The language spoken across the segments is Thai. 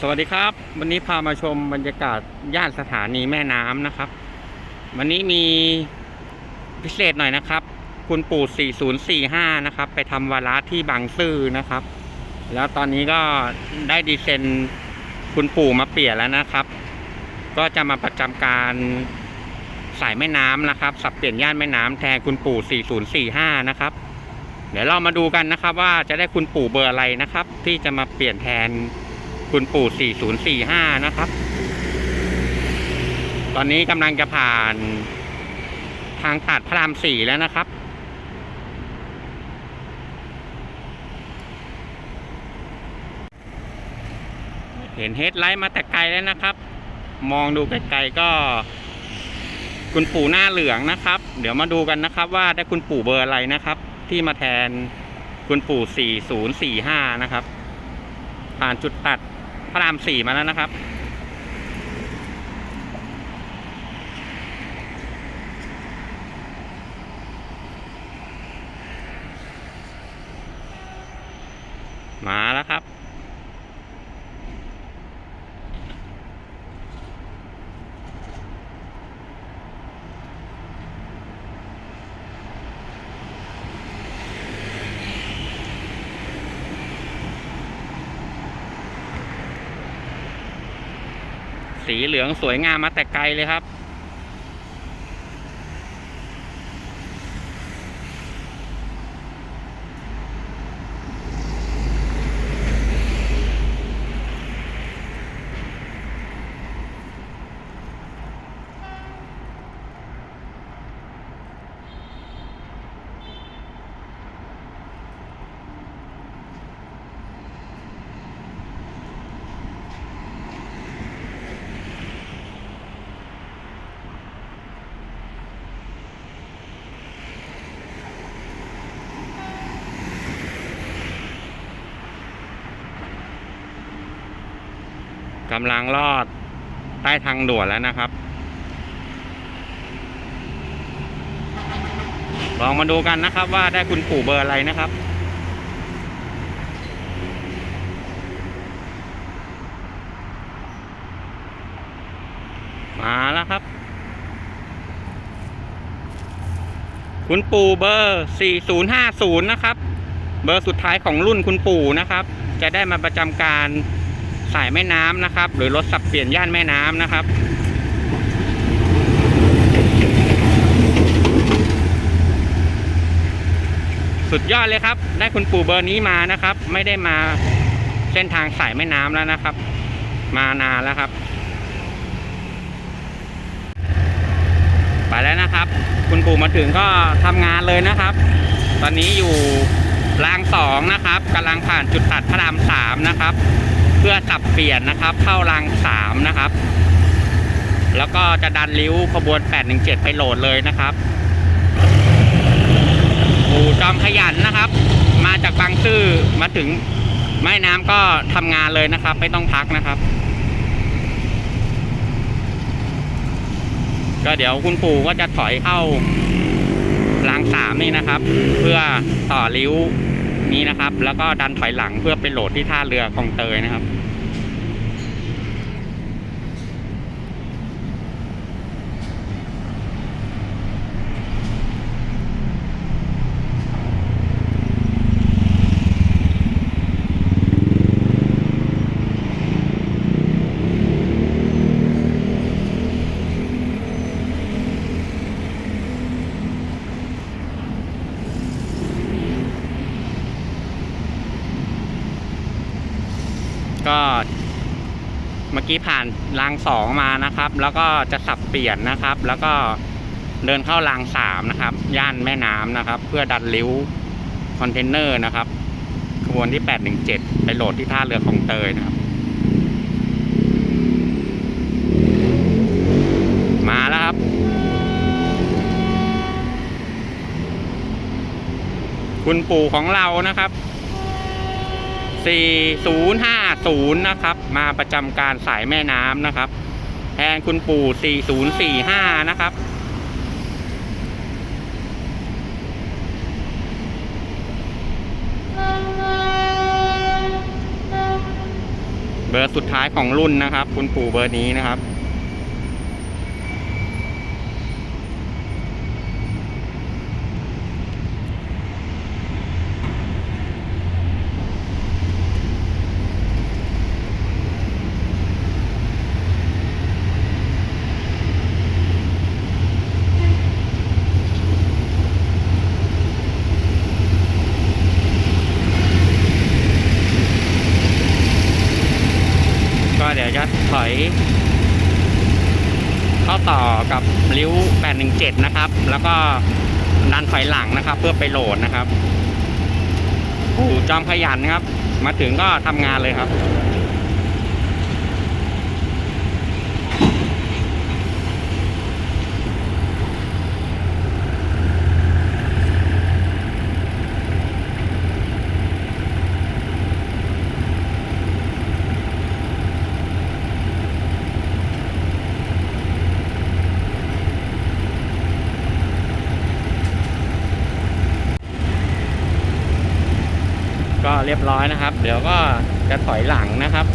สวัสดีครับ วันนี้พามาชมบรรยากาศย่านสถานีแม่น้ำนะครับ วันนี้มีพิเศษหน่อยนะครับ คุณปู่ 4045 นะครับ ไปทำวาระที่บางซื่อนะครับ แล้วตอนนี้ก็ได้ดีเซนคุณปู่มาเปลี่ยนแล้วนะครับ ก็จะมาประจำการสายแม่น้ำนะครับ สับเปลี่ยนย่านแม่น้ำแทนคุณปู่ 4045 นะครับ เดี๋ยวเรามาดูกันนะครับ ว่าจะได้คุณปู่เบอร์อะไรนะครับ ที่จะมาเปลี่ยนแทน คุณปู่ 4045 นะครับ ตอนนี้กำลังจะผ่านทางตัดพระรามสี่แล้วนะครับ เห็นเฮดไลท์มาแต่ไกลแล้วนะครับ มองดูไกลๆก็ คุณปู่หน้าเหลืองนะครับ เดี๋ยวมาดูกันนะครับว่าได้คุณปู่เบอร์อะไรนะครับ ที่มาแทนคุณปู่ 4045 นะครับ ผ่านจุดตัด ระรามสี่มาแล้วนะครับ มาแล้วครับ สีเหลืองสวยงามมาแต่ไกลเลยครับ กำลังลอดใต้ทางด่วนแล้วนะครับ ลองมาดูกันนะครับว่าได้คุณปู่เบอร์อะไรนะครับมาแล้วครับ คุณปู่เบอร์ 4050 นะครับ เบอร์สุดท้ายของรุ่นคุณปู่นะครับ จะได้มาประจำการ สายแม่น้ำนะครับ หรือรถสับเปลี่ยนย่านแม่น้ำนะครับ สุดยอดเลยครับ ได้คุณปู่เบอร์นี้มานะครับ ไม่ได้มาเส้นทางสายแม่น้ำแล้วนะครับ มานานแล้วครับ ไปแล้วนะครับ คุณปู่มาถึงก็ทำงานเลยนะครับ ตอนนี้อยู่ รางสองนะครับกำลังผ่านจุดตัดพระรามสามนะครับ เพื่อสับเปลี่ยนนะครับ เข้ารางสามนะครับ แล้วก็จะดันริ้วขบวน 817 ไปโหลดเลยนะครับปู่จอมขยันนะครับ มาจากบางซื่อมาถึงแม่น้ำก็ทำงานเลยนะครับ ไม่ต้องพักนะครับ ก็เดี๋ยวคุณปู่ก็จะถอยเข้า รางสามนี่นะครับ เพื่อต่อริ้วนี้นะครับ แล้วก็ดันถอยหลังเพื่อไปโหลดที่ท่าเรือคลองเตยนะครับ ก็เมื่อกี้ผ่าน รางสองมานะครับ แล้วก็จะสับเปลี่ยนนะครับ แล้วก็เดินเข้ารางสามนะครับ ย่านแม่น้ำนะครับ เพื่อดันริ้วคอนเทนเนอร์นะครับขบวนที่ 817 ไปโหลดที่ท่าเรือของเตยนะครับ มาแล้วครับ คุณปู่ของเรานะครับ 40นะครับ มาประจำการสายแม่น้ำนะครับ แทนคุณปู่4045นะครับเบอร์สุดท้ายของรุ่นนะครับ คุณปู่เบอร์นี้นะครับ ก็เดี๋ยวจะถอย เข้าต่อกับ ริ้ว 817 นะครับ แล้วก็ดันถอยหลังนะครับ เพื่อไปโหลดนะครับปู่จอมขยันครับ มาถึงก็ทำงานเลยครับ เรียบร้อยนะครับ เดี๋ยวก็จะถอยหลังนะครับ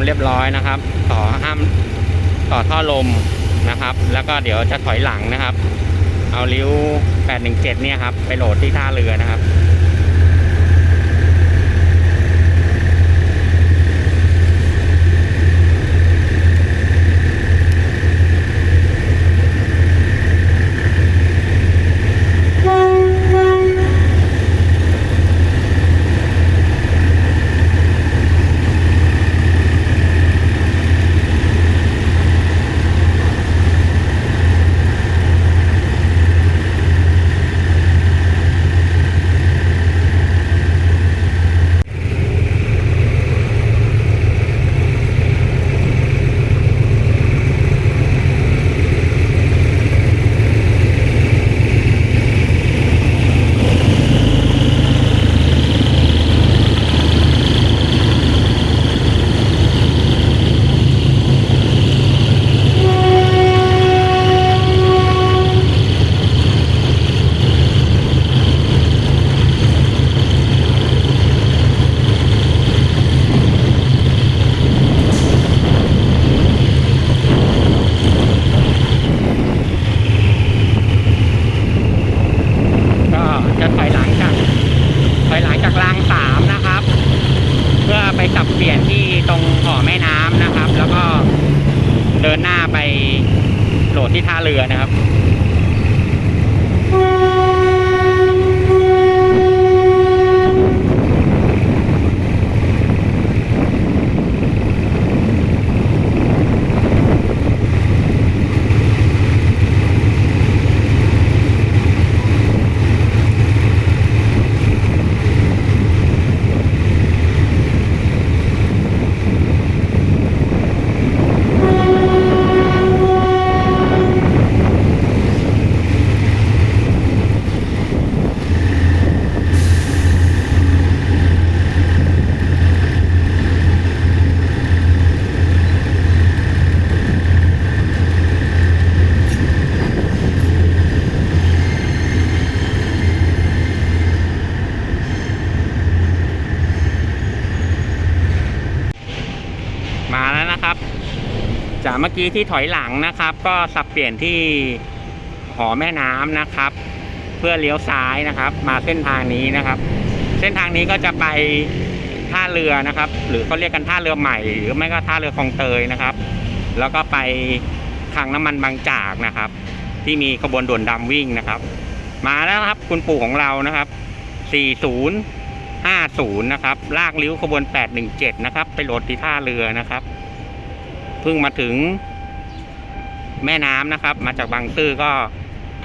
ความเรียบร้อยนะครับ ต่อห้ามต่อท่อลมนะครับ แล้วก็เดี๋ยวจะถอยหลังนะครับ เอาริ้ว 817 เนี่ยครับ ไปโหลดที่ท่าเรือนะครับ จากเมื่อกี้ที่ถอยหลังนะครับ ก็สับเปลี่ยนที่หอแม่น้ำนะครับ เพื่อเลี้ยวซ้ายนะครับ มาเส้นทางนี้นะครับ เส้นทางนี้ก็จะไปท่าเรือนะครับ หรือเขาเรียกกันท่าเรือใหม่ หรือไม่ก็ท่าเรือคลองเตยนะครับ แล้วก็ไปทางน้ำมันบางจากนะครับ ที่มีขบวนด่วนดำวิ่งนะครับ มาแล้วครับคุณปู่ของเรานะครับ 40 50 นะครับ ลากลิ้วขบวน 817 นะครับ ไปโหลดที่ท่าเรือนะครับ เพิ่งมาถึงแม่น้ำนะครับ มาจากบางซื่อก็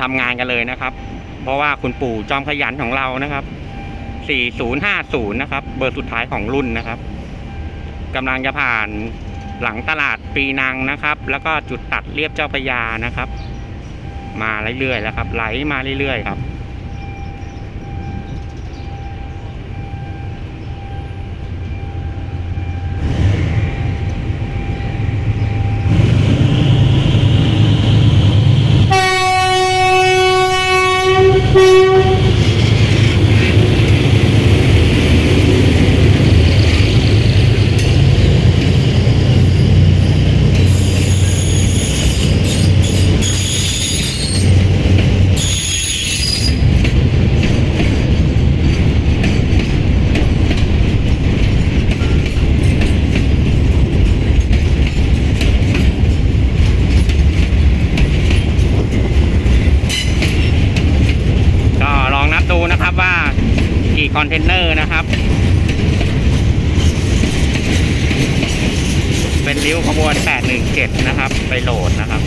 ทำงานกันเลยนะครับ เพราะว่าคุณปู่จอมขยันของเรานะครับ 4050 นะครับ เบอร์สุดท้ายของรุ่นนะครับกำลังจะผ่านหลังตลาดปีนังนะครับ แล้วก็จุดตัดเรียบเจ้าพยานะครับ มาเรื่อยๆแล้วครับ ไหลมาเรื่อยๆครับ ก็ลองนับดูนะครับว่ากี่ คอนเทนเนอร์นะครับ เป็นริ้วขบวน 817 นะครับ ไปโหลดนะครับ